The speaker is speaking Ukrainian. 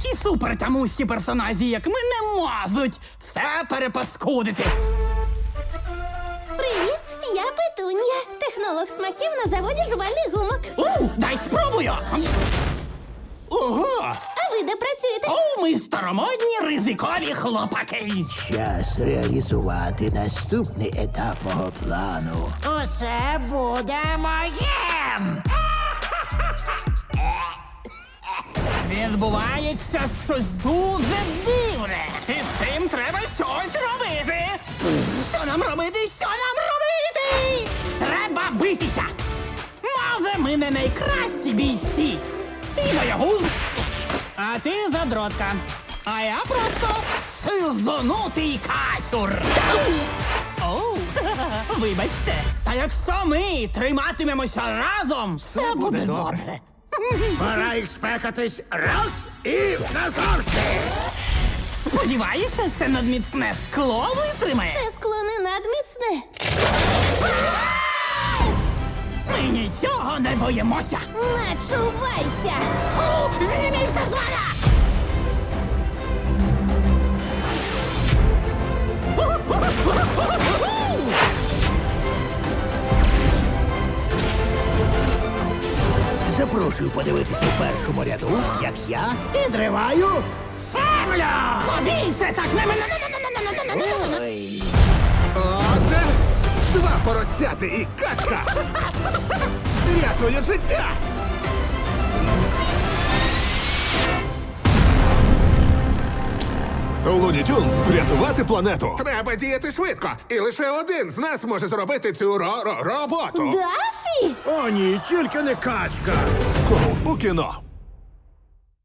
супертямущі персонажі, як ми, не можуть все перепаскудити. Привіт, я Петунія, технолог смаків на заводі жувальних гумок. У, дай спробую. Ого! А ви де працюєте? О, ми старомодні ризикові хлопаки. Час реалізувати наступний етап мого плану. Усе буде моїм. Відбувається щось дуже дивне. І з цим треба щось робити. Що нам робити? Що нам робити? Треба битися. Може, ми не найкращі бійці. Ти боягуз, а ти задротка. А я просто сизонутий касюр. Оу, вибачте. Та якщо ми триматимемося разом, все буде добре. Пора їх спекатись раз і назавжди! Сподіваюся, це надміцне скло витримає. Це скло не надміцне. Ми нічого не боїмося. Начувайся! Зніміться з мене! Запрошую подивитися у першому ряду, як я підриваю землю! Побійся так не мене! Два поросяти і катка. Рятує життя! Луні Тюнс врятувати планету. Треба діяти швидко, і лише один з нас може зробити цю ро-ро-роботу. Да? О, ні, тільки не качка. Скоро у кіно.